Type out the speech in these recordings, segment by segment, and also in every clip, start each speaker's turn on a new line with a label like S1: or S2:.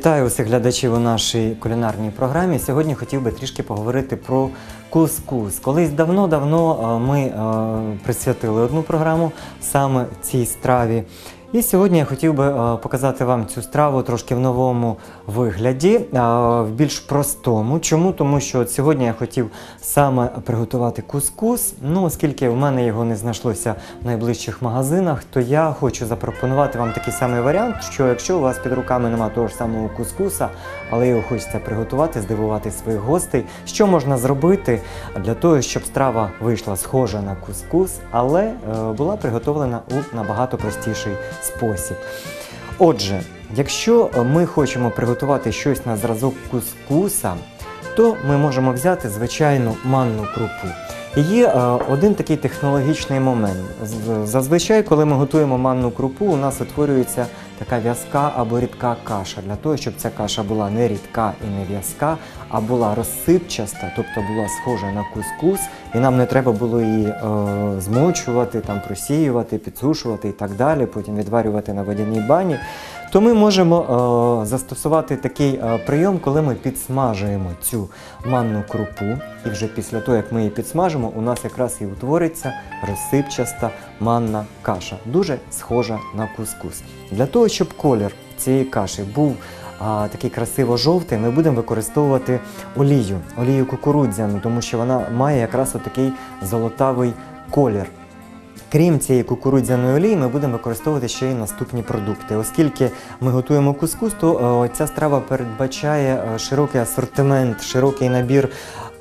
S1: Вітаю усіх глядачів у нашій кулінарній програмі. Сьогодні хотів би трішки поговорити про кускус. Колись давно-давно е, ми е, присвятили одну програму саме цій страві. І сьогодні я хотів би е, показати вам цю страву трошки в новому вигляді, е, в більш простому. Чому? Тому що от сьогодні я хотів саме приготувати кускус. Ну, оскільки в мене його не знайшлося в найближчих магазинах, то я хочу запропонувати вам такий самий варіант, що якщо у вас під руками немає того ж самого кускуса, але його хочеться приготувати, здивувати своїх гостей, що можна зробити для того, щоб страва вийшла схожа на кускус, але е, була приготовлена у набагато простіший спосіб. Отже, якщо ми хочемо приготувати щось на зразок кускуса, то ми можемо взяти звичайну манну крупу. Є е, один такий технологічний момент. Зазвичай, коли ми готуємо манну крупу, у нас утворюється така в'язка або рідка каша. Для того, щоб ця каша була не рідка і не в'язка, а була розсипчаста, тобто була схожа на кускус, і нам не треба було її е, змочувати, там, просіювати, підсушувати і так далі, потім відварювати на водяній бані то ми можемо е, застосувати такий е, прийом, коли ми підсмажуємо цю манну крупу, і вже після того, як ми її підсмажимо, у нас якраз і утвориться розсипчаста манна каша, дуже схожа на кускус. Для того, щоб колір цієї каші був такий красиво-жовтий, ми будемо використовувати олію, олію кукурудзяну, тому що вона має якраз отакий золотавий колір. Крім цієї кукурудзяної олії, ми будемо використовувати ще й наступні продукти. Оскільки ми готуємо кускус, то е, ця страва передбачає е, широкий асортимент, широкий набір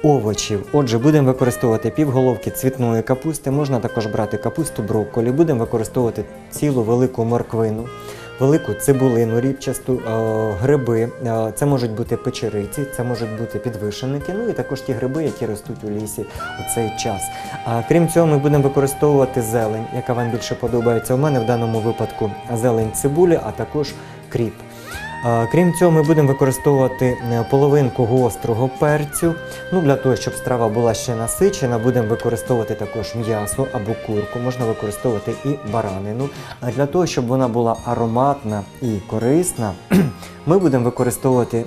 S1: овочів. Отже, будемо використовувати півголовки цвітної капусти, можна також брати капусту брокколі, будемо використовувати цілу велику морквину. Велику цибулину рібчасту, е, гриби, е, це можуть бути печериці, це можуть бути підвишеники, ну і також ті гриби, які ростуть у лісі у цей час. Крім цього, ми будемо використовувати зелень, яка вам більше подобається. У мене в даному випадку зелень цибулі, а також кріп. Крім цього, ми будемо використовувати е, половинку гострого перцю. Ну, для того, щоб страва була ще насичена, будемо використовувати також м'ясо або курку, можна використовувати і баранину. А для того, щоб вона була ароматна і корисна, ми будемо використовувати е,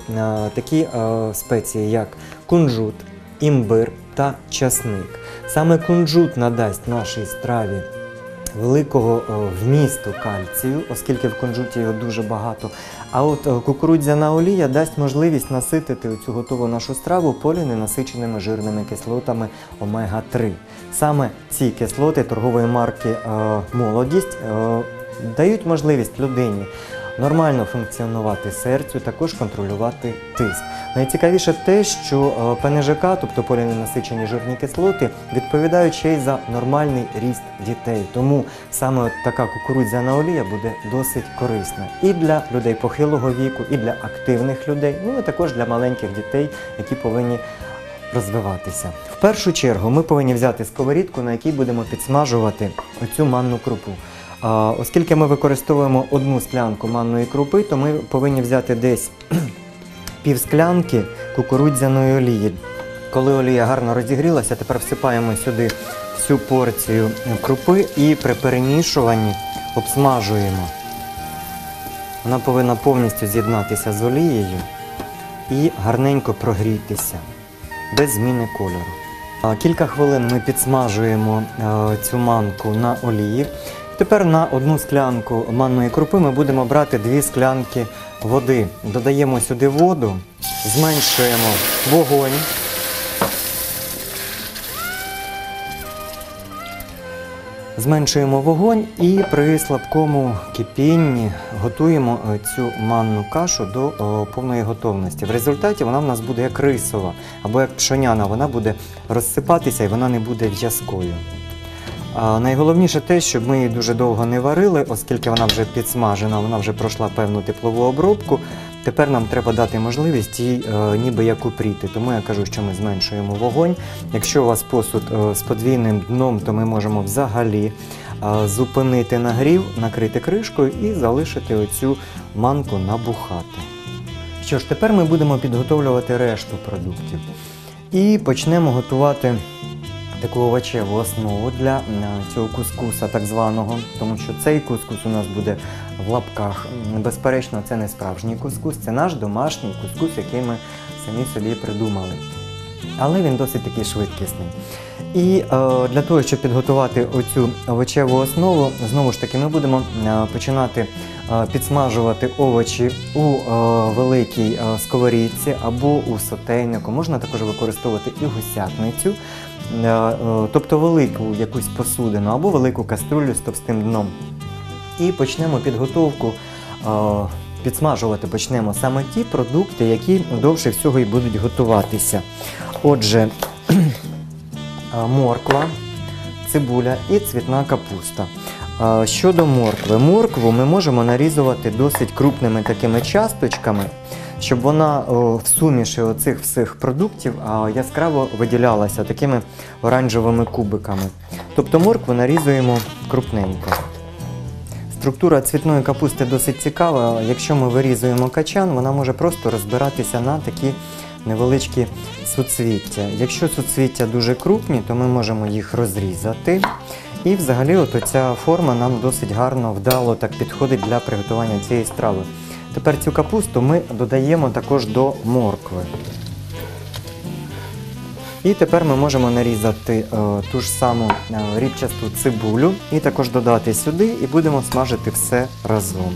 S1: такі е, спеції, як кунжут, імбир та часник. Саме кунжут надасть нашій страві великого вмісту кальцію, оскільки в кунжуті його дуже багато. А от кукурудзяна олія дасть можливість наситити цю готову нашу страву поліненасиченими жирними кислотами омега-3. Саме ці кислоти торгової марки е, Молодість е, дають можливість людині нормально функціонувати серцю, також контролювати тиск. Найцікавіше те, що е, ПНЖК, тобто поліненасичені жирні кислоти, відповідають ще й за нормальний ріст дітей. Тому саме така кукурудзяна олія буде досить корисна і для людей похилого віку, і для активних людей, ну і також для маленьких дітей, які повинні розвиватися. В першу чергу ми повинні взяти сковорідку, на якій будемо підсмажувати оцю манну крупу. Оскільки ми використовуємо одну склянку манної крупи, то ми повинні взяти десь пів склянки кукурудзяної олії. Коли олія гарно розігрілася, тепер всипаємо сюди всю порцію крупи і при перемішуванні обсмажуємо. Вона повинна повністю з'єднатися з олією і гарненько прогрітися без зміни кольору. Кілька хвилин ми підсмажуємо е, цю манку на олії. Тепер на одну склянку манної крупи ми будемо брати дві склянки води. Додаємо сюди воду, зменшуємо вогонь. Зменшуємо вогонь і при слабкому кипінні готуємо е, цю манну кашу до повної готовності. В результаті вона в нас буде як рисова або як пшоняна, вона буде розсипатися і вона не буде в'язкою. Найголовніше те, щоб ми її дуже довго не варили, оскільки вона вже підсмажена, вона вже пройшла певну теплову обробку. Тепер нам треба дати можливість їй е, ніби як упріти. Тому я кажу, що ми зменшуємо вогонь. Якщо у вас посуд е, з подвійним дном, то ми можемо взагалі е, зупинити нагрів, накрити кришкою і залишити оцю манку набухати. Що ж, тепер ми будемо підготовлювати решту продуктів. І почнемо готувати таку овочеву основу для цього кускуса, так званого, тому що цей кускус у нас буде в лапках. Безперечно, це не справжній кускус, це наш домашній кускус, який ми самі собі придумали. Але він досить такий швидкісний. І е, для того, щоб підготувати оцю овочеву основу, знову ж таки, ми будемо е, починати е, підсмажувати овочі у е, великій е, сковорідці або у сотейнику. Можна також використовувати і гусятницю, е, е, тобто велику якусь посудину або велику каструлю з товстим дном. І почнемо підготовку. е, Підсмажувати почнемо саме ті продукти, які довше всього і будуть готуватися. Отже, морква, цибуля і цвітна капуста. Щодо моркви, моркву ми можемо нарізувати досить крупними такими часточками, щоб вона в суміші оцих всіх продуктів яскраво виділялася такими оранжевими кубиками. Тобто моркву нарізуємо крупненько. Структура цвітної капусти досить цікава. Якщо ми вирізуємо качан, вона може просто розбиратися на такі невеличкі суцвіття. Якщо суцвіття дуже крупні, то ми можемо їх розрізати. І взагалі от ця форма нам досить гарно, вдало так підходить для приготування цієї страви. Тепер цю капусту ми додаємо також до моркви. І тепер ми можемо нарізати е, ту ж саму е, рібчасту цибулю і також додати сюди, і будемо смажити все разом.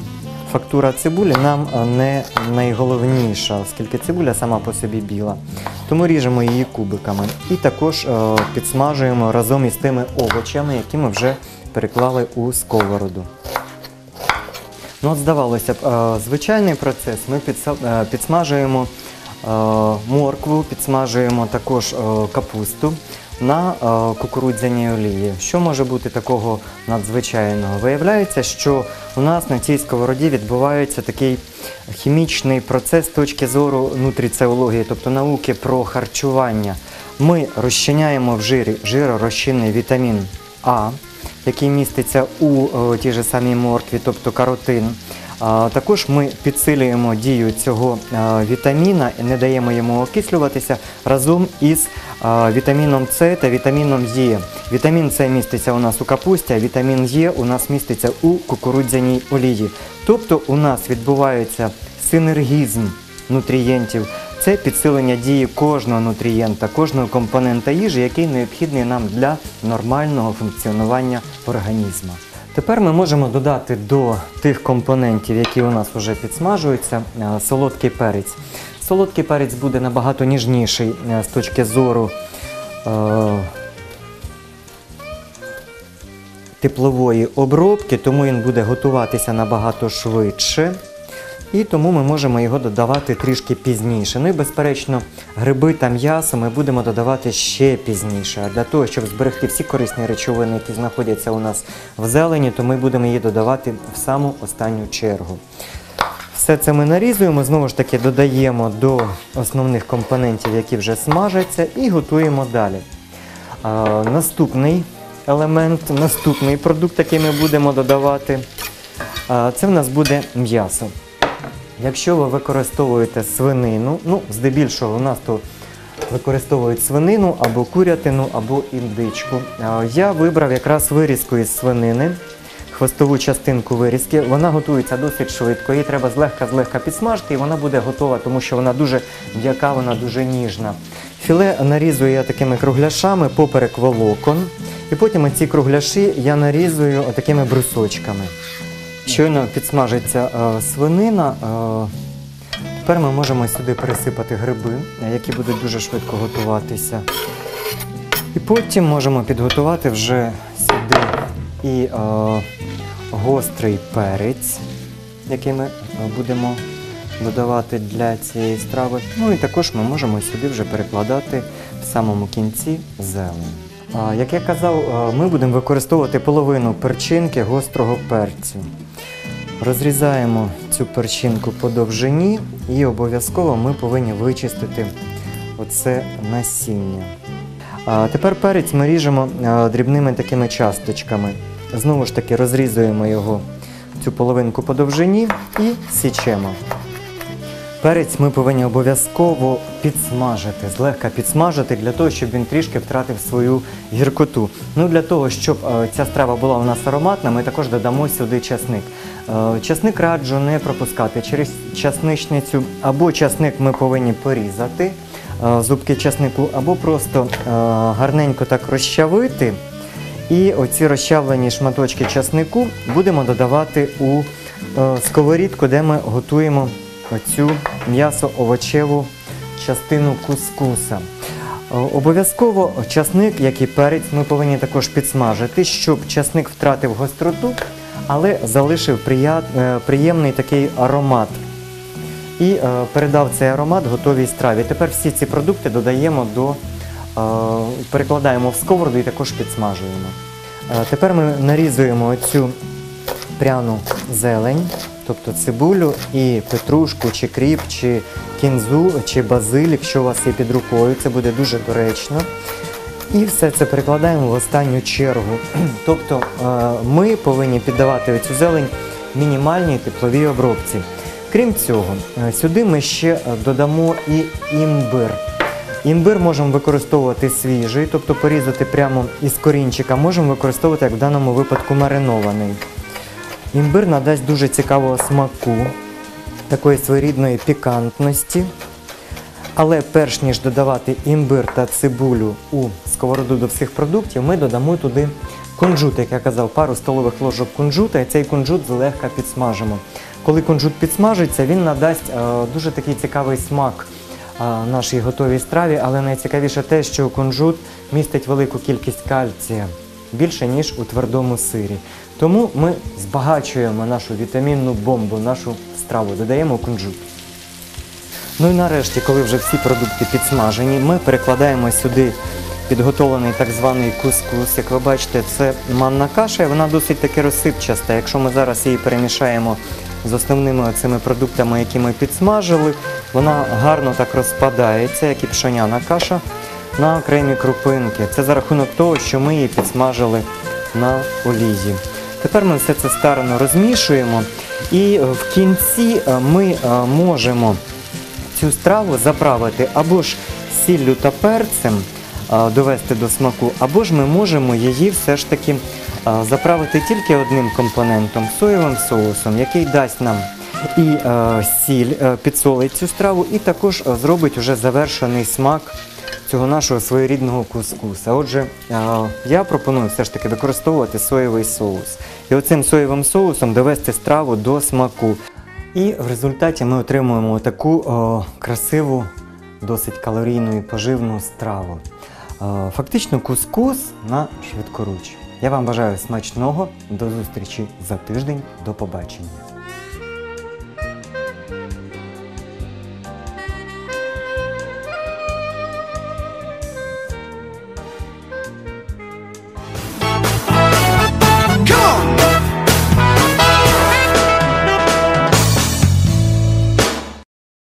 S1: Фактура цибулі нам е, не найголовніша, оскільки цибуля сама по собі біла. Тому ріжемо її кубиками і також підсмажуємо разом із тими овочами, які ми вже переклали у сковороду. Ну, от здавалося б, е, звичайний процес. Ми е, підсмажуємо е, моркву, підсмажуємо також капусту на кукурудзяній олії. Що може бути такого надзвичайного? Виявляється, що у нас на цій сковороді відбувається такий хімічний процес з точки зору нутриціології, тобто науки про харчування. Ми розчиняємо в жирі жиророзчинний вітамін А, який міститься у е, тій же самій моркві, тобто каротин. Також ми підсилюємо дію цього е, вітаміна і не даємо йому окислюватися разом із е, вітаміном С та вітаміном Е. Вітамін С міститься у нас у капусті, а вітамін Е у нас міститься у кукурудзяній олії. Тобто у нас відбувається синергізм нутрієнтів. Це підсилення дії кожного нутрієнта, кожного компонента їжі, який необхідний нам для нормального функціонування організму. Тепер ми можемо додати до тих компонентів, які у нас вже підсмажуються, е, солодкий перець. Солодкий перець буде набагато ніжніший е, з точки зору е, теплової обробки, тому він буде готуватися набагато швидше. І тому ми можемо його додавати трішки пізніше. Ну і безперечно, гриби та м'ясо ми будемо додавати ще пізніше. А для того, щоб зберегти всі корисні речовини, які знаходяться у нас в зелені, то ми будемо її додавати в саму останню чергу. Все це ми нарізуємо, знову ж таки додаємо до основних компонентів, які вже смажаться, і готуємо далі. А, наступний елемент, наступний продукт, який ми будемо додавати, а, це в нас буде м'ясо. Якщо ви використовуєте свинину, ну, здебільшого у нас то використовують свинину або курятину, або індичку. Я вибрав якраз вирізку із свинини, хвостову частинку вирізки. Вона готується досить швидко, її треба злегка-злегка підсмажити, і вона буде готова, тому що вона дуже м'яка, вона дуже ніжна. Філе нарізую я такими кругляшами поперек волокон, і потім ці кругляші я нарізую такими брусочками. Щойно підсмажиться е, свинина. Е, тепер ми можемо сюди пересипати гриби, які будуть дуже швидко готуватися. І потім можемо підготувати вже сюди і е, гострий перець, який ми будемо додавати для цієї страви. Ну і також ми можемо сюди вже перекладати в самому кінці зелень. Як я казав, ми будемо використовувати половину перчинки гострого перцю. Розрізаємо цю перчинку по довжині і обов'язково ми повинні вичистити оце насіння. А тепер перець ми ріжемо дрібними такими часточками. Знову ж таки розрізуємо його цю половинку по довжині і січемо. Перець ми повинні обов'язково підсмажити, злегка підсмажити для того, щоб він трішки втратив свою гіркоту. Ну для того, щоб е, ця страва була у нас ароматна, ми також додамо сюди часник. Е, часник раджу не пропускати через часничницю, або часник ми повинні порізати, е, зубки часнику, або просто гарненько так розчавити. І оці розчавлені шматочки часнику будемо додавати у сковорідку, де ми готуємо оцю м'ясо-овочеву частину кускуса. Е, Обов'язково часник, як і перець, ми повинні також підсмажити, щоб часник втратив гостроту, але залишив е, приємний такий аромат. І е, передав цей аромат готовій страві. Тепер всі ці продукти додаємо до, перекладаємо в сковороду і також підсмажуємо. Тепер ми нарізуємо цю пряну зелень, тобто цибулю і петрушку, чи кріп, чи кінзу, чи базилік, якщо у вас є під рукою, це буде дуже доречно. І все це перекладаємо в останню чергу. Тобто е, ми повинні піддавати цю зелень мінімальній тепловій обробці. Крім цього, е, сюди ми ще е, додамо і імбир. Імбир можемо використовувати свіжий, тобто порізати прямо із корінчика, можемо використовувати, як в даному випадку, маринований. Імбир надасть дуже цікавого смаку, такої своєрідної пікантності. Але перш ніж додавати імбир та цибулю у сковороду до всіх продуктів, ми додамо туди кунжут, як я казав, пару столових ложок кунжута, і цей кунжут злегка підсмажимо. Коли кунжут підсмажиться, він надасть е, дуже такий цікавий смак е, нашій готовій страві, але найцікавіше те, що кунжут містить велику кількість кальція, більше ніж у твердому сирі. Тому ми збагачуємо нашу вітамінну бомбу, нашу страву, додаємо кунжут. Ну і нарешті, коли вже всі продукти підсмажені, ми перекладаємо сюди підготовлений так званий кускус. Як ви бачите, це манна каша, і вона досить таки розсипчаста. Якщо ми зараз її перемішаємо з основними цими продуктами, які ми підсмажили, вона гарно так розпадається, як і пшоняна каша, на окремі крупинки. Це за рахунок того, що ми її підсмажили на олії. Тепер ми все це старано розмішуємо, і в кінці е, ми е, можемо цю страву заправити або ж сіллю та перцем, довести до смаку, або ж ми можемо її все ж таки заправити тільки одним компонентом соєвим соусом, який дасть нам і е, сіль, е, підсолить цю страву, і також е, зробить уже завершений смак цього нашого своєрідного кускуса. Отже, е, я пропоную все ж таки використовувати соєвий соус. І оцим соєвим соусом довести страву до смаку. І в результаті ми отримуємо таку о, красиву, досить калорійну і поживну страву. Е, Фактично кускус на швидкоруч. Я вам бажаю смачного. До зустрічі за тиждень. До побачення.